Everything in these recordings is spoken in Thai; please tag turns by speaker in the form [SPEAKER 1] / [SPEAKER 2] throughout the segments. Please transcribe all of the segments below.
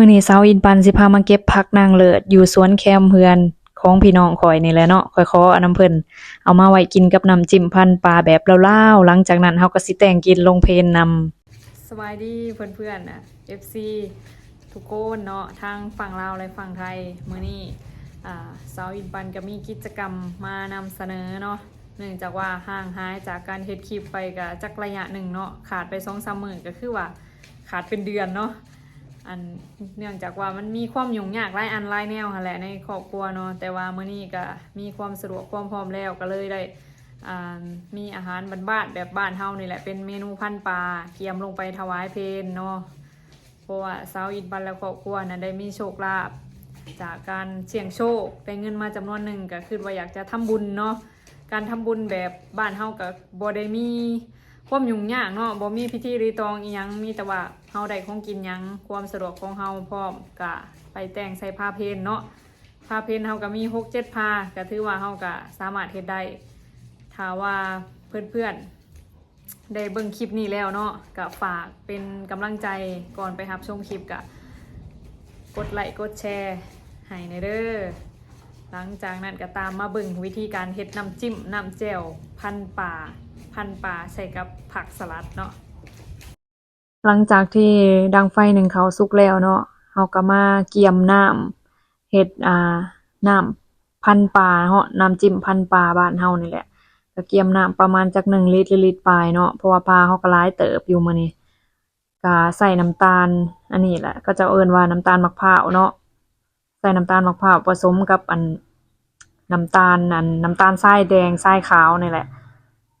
[SPEAKER 1] มื้อนี้สาวอินปันสิพามาเก็บผักนางเลิศอยู่สวนแคมเฮือนของพี่น้องข้อยนี่แหละเนาะข้อยขอเอาน้ำเพิ่นเอามาไว้กินกับน้ำจิ้มพันปลาแบบเล่าๆหลังจากนั้นเฮาก็สิแต่งกินลงเพลนนำสวัสดีเพื่อนๆน่ะ FC ทุกคนเนาะทางฝั่งลาวและฝั่งไทยมื้อนี้อ่าสาวอินปันก็มีกิจกรรมมานำเสนอเนาะเนื่องจากว่าห่างหายจากการเฮ็ดคลิปไปก็จักระยะหนึ่งเนาะขาดไป2-3มื้อก็คือว่าขาดเป็นเดือนเนาะ อันเนื่องจากว่ามันมีความยุ่งยากหลายอันหลายแนวหั่นแหละในครอบครัวเนาะแต่ว่ามื้อนี้ก็มีความสะดวกความพร้อมแล้วก็เลยได้มีอาหารบ้านๆแบบบ้านเฮานี่แหละเป็นเมนูพันปลาเกียมลงไปถวายเพลเนาะเพราะว่าสาวอินบันและครอบครัวนะได้มีโชคลาภจากการเสี่ยงโชคได้เงินมาจำนวนหนึ่งก็คือว่าอยากจะทำบุญเนาะการทำบุญแบบบ้านเฮากับบ่ได้มีความยุ่งยากเนาะบ่มีพิธีรีตองอีหยังมีแต่ว่าเฮาได้ของกินหยังความสะดวกของเฮาพร้อมก็ไปแต่งใส่ผ้าเพลเนาะผ้าเพลเฮาก็มี6 7ผ้าก็ถือว่าเฮาก็สามารถเฮ็ดได้ถ้าว่าเพื่อนๆได้เบิ่งคลิปนี้แล้วเนาะก็ฝากเป็นกำลังใจก่อนไปรับชมคลิปกะกดไลค์กดแชร์ให้ในเด้อหลังจากนั้นก็ตามมาเบิ่งวิธีการเฮ็ดน้ำจิ้มน้ำแจ่วพันป่าพันป่าใส่กับผักสลัดเนาะ หลังจากที่ดังไฟหนึ่งเขาสุกแล้วเนาะเฮาก็มาเกี่ยมน้ำ เฮ็ด อ่า น้ำพันป่าเนาะน้ำจิ้มพันป่าบ้านเฮานี่แหละก็เกี่ยมน้ำประมาณจักหนึ่งลิตร หรือลิตรปลายเนาะ เพราะว่าปลาเขาก็หลายเติบอยู่มื้อนี้ก็ใส่น้ำตาล อันนี้แหละก็จะเอิ้นว่าน้ำตาลมะพร้าวเนาะ ใส่น้ำตาลมะพร้าวผสมกับ อันน้ำตาล อันน้ำตาลทรายแดง ทรายขาวนี่แหละ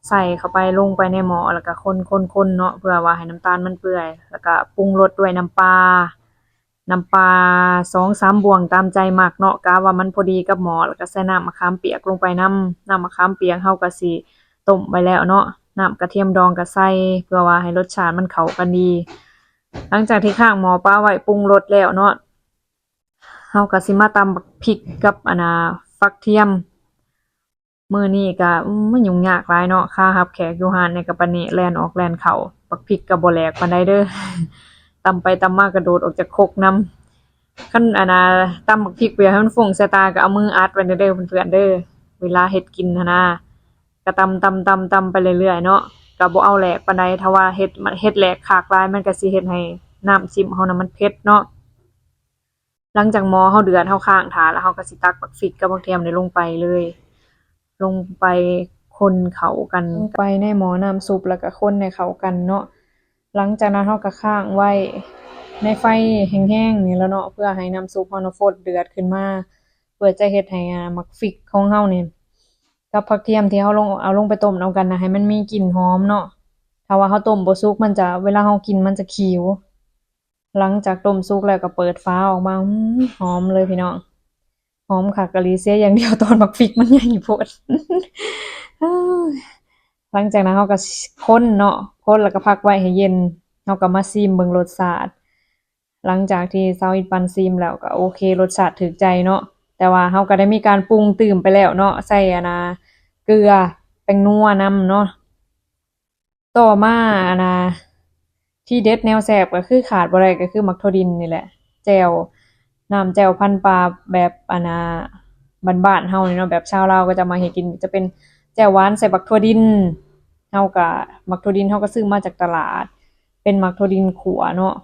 [SPEAKER 1] ใส่เข้าไปลงไปในหม้อแล้วก็คนๆๆเนาะเพื่อว่าให้น้ำตาลมันเปื่อย แล้วก็ปรุงรสด้วยน้ำปลาน้ำปลาสองสามบวงตามใจมักเนาะกะว่ามันพอดีกับหม้อแล้วก็ใส่น้ำมะขามเปียกลงไปน้ำน้ำมะขามเปียกเฮาก็สิต้มไว้แล้วเนาะน้ำกระเทียมดองก็ใส่เพื่อว่าให้รสชาติมันเข้ากันดี หลังจากที่ข้างหม้อปลาไว้ปรุงรสแล้วเนาะเฮาก็สิมาตำบักพริกกับอันน่ะฟักเทียม มื้อนี้ก็ อืมมันยุ่งยากหลายเนาะ ค่ารับแขกอยู่ร้านเนี่ยก็ปานนี้ แล่นออกแล่นเข้า บักพริกก็บ่แหลกปานใดเด้อ ตำไปตำมากระโดดออกจากครกนำ คัน อันน่ะ ตำบักพริกไปให้มันฟุ้งใส่ตาก็เอามืออัดไว้เด้อเด้อเพื่อนๆเด้อ เวลาเฮ็ดกินหั้นนะ ก็ตำตำตำตำไปเรื่อยๆเนาะ ก็บ่เอาแหลกปานใด ถ้าว่าเฮ็ดมันเฮ็ดแหลกขากหลายมันก็สิเฮ็ดให้น้ำจิ้มเฮาน่ะมันเผ็ดเนาะ หลังจากหม้อเฮาเดือดเฮาข้างท่าแล้วเฮาก็สิตักบักพริกกับบักเทียมนี่ลงไปเลย ลงไปคนเขากัน ไปในหม้อน้ำซุปแล้วก็คนให้เขากันเนาะหลังจากนั้นเราก็ค้างไว้ในไฟแห้งๆนี่แล้วเนาะเพื่อให้น้ำซุปเราน่ะฟดเดือดขึ้นมาเพื่อจะเฮ็ดให้มักฟิกของเรานี่กับผักเทียมที่เราลงเอาลงไปต้มเอากันนะให้มันมีกลิ่นหอมเนาะถ้าว่าเราต้มบ่สุกมันจะเวลาเรากินมันจะขิวหลังจากต้มสุกแล้วก็เปิดฝาออกมาหอมเลยพี่น้อง หอมคักกะลีเสียอย่างเดียวตอนหมักฟิกมันใหญ่โพดหลังจากนั้นเราก็คนเนาะคนแล้วก็พักไว้ให้เย็นเราก็มาซิมเบิ่งรสชาติหลังจากที่เซาอินปันซิมแล้วก็โอเครสชาติถูกใจเนาะแต่ว่าเราก็ได้มีการปรุงตื่มไปแล้วเนาะใส่อะนะเกลือแป้งนัวน้ำเนาะต่อมาอะนะที่เด็ดแนวแซ่บก็คือขาดบ่ได้ก็คือมักถั่วดินนี่แหละแจว น้ำแจ่วพันปลาแบบอนะบ้านเฮาเนาะแบบชาวลาวก็จะมาเฮ็ดกินจะเป็นแจ่วหวานใส่บักถั่วดินเฮาก็บักถั่วดินเฮาก็ซื้อมาจากตลาด เป็นบักถั่วดินขัวเนาะ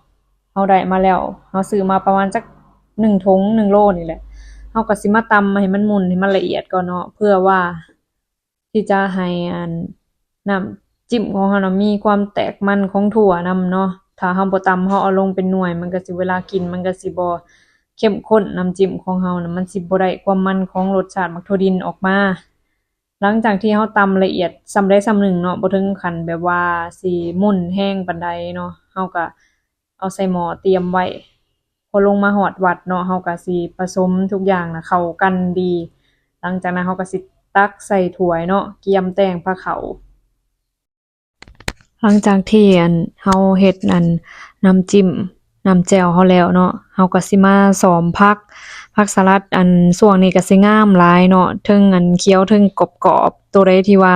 [SPEAKER 1] เฮาได้มาแล้วเฮาซื้อมาประมาณจัก1ถุง1โลนี่แหละเฮาก็สิมาตำให้มันมุนให้มันละเอียดก่อนเนาะเพื่อว่าที่จะให้อันน้ำจิ้มของเฮานะมีความแตกมันของถั่วนำเนาะถ้าเฮาบ่ตำเฮาเอาลงเป็นหน่วย มันก็สิเวลากินมันก็สิบ่ เข้มข้นน้ำจิ้มของเฮาน่ะมันสิบ่ได้ความมันของรสชาติบักถั่วดินออกมา หลังจากที่เราตำละเอียดส่ำใดส่ำหนึ่งเนาะบ่ถึงขั้นแบบว่าสิมุ่นแรงปานใดเนาะเราก็เอาใส่หม้อเตรียมไว้พอลงมาฮอดวัดเนาะเราก็สิผสมทุกอย่างนะเข้ากันดี หลังจากนั้นเราก็สิตักใส่ถ้วยเนาะเกียมแต่งพระเขาหลังจากที่อันเฮาเฮ็ดอันน้ำจิ้ม น้ำแจ่วเฮาแล้วเนาะเฮาก็สิมาซ้อมผักผักสลัดอันช่วงนี้ก็สิงามหลายเนาะเทิงอันเขียวเทิงกรอบๆตัวใดที่ว่า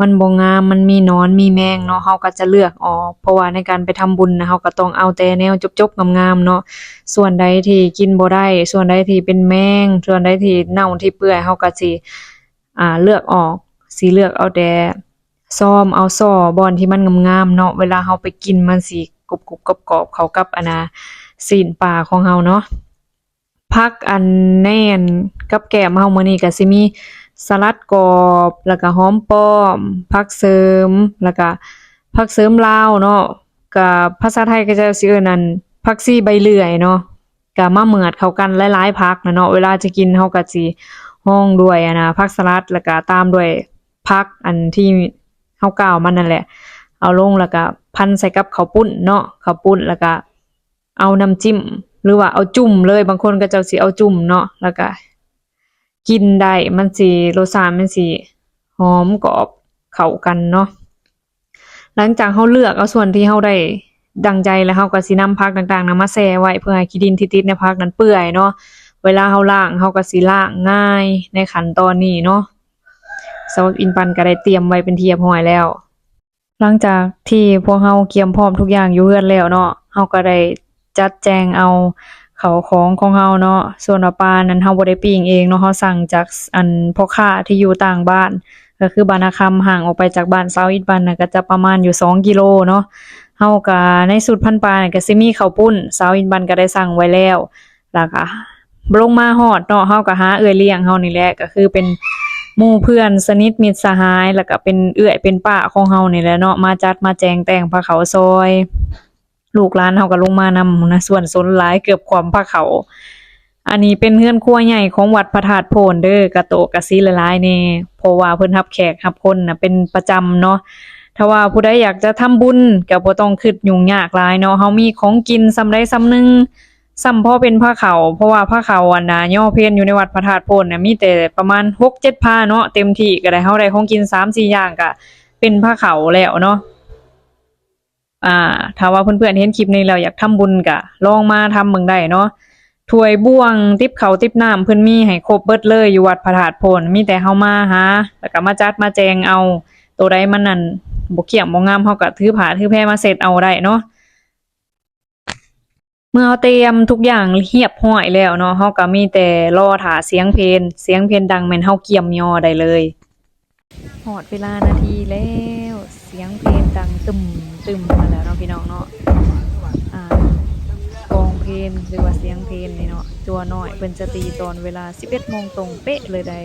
[SPEAKER 1] มันบ่งามมันมีนอนมีแมงเนาะเราก็จะเลือกออกเพราะว่าในการไปทำบุญนะเราก็ต้องเอาแต่แนวจบๆงามๆเนาะส่วนใดที่กินบ่ได้ ส่วนใดที่เป็นแมง ส่วนใดที่เน่าที่เปื่อยเราก็สิอ่าเลือกออกสิเลือกเอาแต่ซ้อมเอาซ้อบอนที่มันงามๆเนาะเวลาเราไปกินมันสิ กรุบๆกรอบๆเขากับอันน่ะซีนปลาของเราเนาะผักอันแน่นกับแก้มเฮามื้อนี้ก็สิมีสลัดกรอบแล้วก็หอมป้อมผักเสริมแล้วก็ผักเสริมลาวเนาะก็ภาษาไทยก็จะสิเอิ้นอันผักชีใบเลื่อยเนาะก็มาเหมือดเข้ากันหลายๆผักนะเนาะเวลาจะกินเฮาก็สิห้องด้วยอะนะผักสลัดแล้วก็ตามด้วยผักอันที่เฮากล่าวมันนั่นแหละ เอาลงแล้วก็ พันใส่กับข้าวปุ้นเนาะข้าวปุ้นแล้วก็เอาน้ำจิ้ม หรือว่าเอาจุ่มเลย บางคนก็จะสิเอาจุ่มเนาะแล้วก็กินได้มันสิรสชาติมันสิหอมกรอบเข้ากันเนาะหลังจากเฮาเลือกเอาส่วนที่เฮาได้ดังใจแล้วเฮาก็สินำผักต่างๆนำมาแช่ไว้เพื่อให้ขี้ดินที่ติดในผักนั้นเปื่อยเนาะเวลาเฮาล้างเฮาก็สิล้างง่ายในขั้นตอนนี้เนาะสำหรับอินปันก็ได้เตรียมไว้เป็นเรียบร้อยแล้ว หลังจากที่พวกเฮาเตรียมพร้อมทุกอย่างอยู่เรือนแล้วเนาะเฮาก็ได้จัดแจงเอาเขาของของเฮาเนาะส่วนว่าปลานั้นเฮาบ่ได้ปิ้งเองเนาะเฮาสั่งจากอันพ่อค้าที่อยู่ต่างบ้าน ก็คือบานาคำห่างออกไปจากบ้านเซาอิดบันน่ะก็จะประมาณอยู่ 2 กิโลเนาะเฮาก็ในสูตรพันปลาเนี่ยก็สิมีข้าวปุ้นเซาอิดบันก็ได้สั่งไว้แล้วแล้วก็ลงมาฮอดเนาะเฮาก็หาเอื้อยเลี้ยงเฮานี่แหละก็คือเป็น หมู่เพื่อนสนิทมิตรสหาย แล้วก็เป็นเอื้อยเป็นป้าของเฮานี่แหละเนาะมาจัดมาแจงแต่งพระเขาซอย ลูกหลานเฮาก็ลงมานำนะส่วนสนหลายเกือบความพระเขา อันนี้เป็นเฮือนครัวใหญ่ของวัดพระธาตุโพนเด้อกระโตกระซีหลายๆแน่เพราะว่าเพิ่นรับแขกรับคนน่ะเป็นประจำเนาะถ้าว่าผู้ใดอยากจะทำบุญก็บ่ต้องคิดยุ่งยากหลายเนาะเฮามีของกินซำใดซำหนึง ซ้ำพ่อเป็นผ้าเขาเพราะว่าผ้าเขาวอันน่ะย่อเพียนอยู่ในวัดพระธาตุโพนน่ะมีแต่ประมาณ6-7ผ้าเนาะเต็มที่ก็ได้เฮาได้ของกิน3-4อย่างก็เป็นผ้าเขาแล้วเนาะอ่าถ้าว่าเพื่อนๆเห็นคลิปนี้แล้วอยากทำบุญก็ลองมาทำเบิ่งได้เนาะถ้วยบ่วงติบข้าติบน้ำเพิ่อนมีให้ครบเบิดเลยอยู่วัดพระธาตุโพนมีแต่เฮามาหาแล้วก็มาจัดมาแจงเอาตัวใดมันนั่นบ่เกี่ยมบ่งามเฮาก็ถือผ้าถือแพรมาเสร็จเอาได้เนาะ เมื่อเราเตรียมทุกอย่างเรียบร้อยแล้วเนาะเราก็มีแต่รอท่าเสียงเพลงเสียงเพลงดังแม่นเฮาเกี่ยมยอได้เลยฮอดเวลานาทีแล้วเสียงเพลงดังตึมตึมมาแล้วเนาะพี่น้องเนาะอ่ากองเพลงหรือว่าเสียงเพลงนี่เนาะตัวน้อยเพิ่นจะตีตอนเวลา 11โมงตรงเป๊ะเลยได้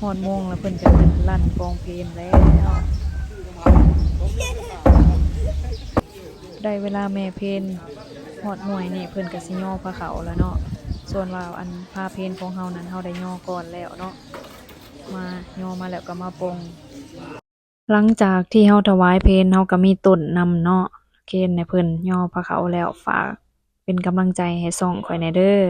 [SPEAKER 1] ฮอดโมงแล้วเพิ่นจะขึ้นลั่นกองเพลงแล้วได้เวลาแม่เพน หอดหน่วยนี่เพิ่นก็สิย่อพระเขาแล้วเนาะส่วนว่าอันพาเพนของเฮานั้นเฮาได้ย่อก่อนแล้วเนาะมาย่อมาแล้วก็มาปงหลังจากที่เฮาถวายเพนเฮาก็มีต้นนำเนาะเคนในเพิ่นย่อพระเขาแล้วฝากเป็นกำลังใจให้ส่องข่อยในเด้อ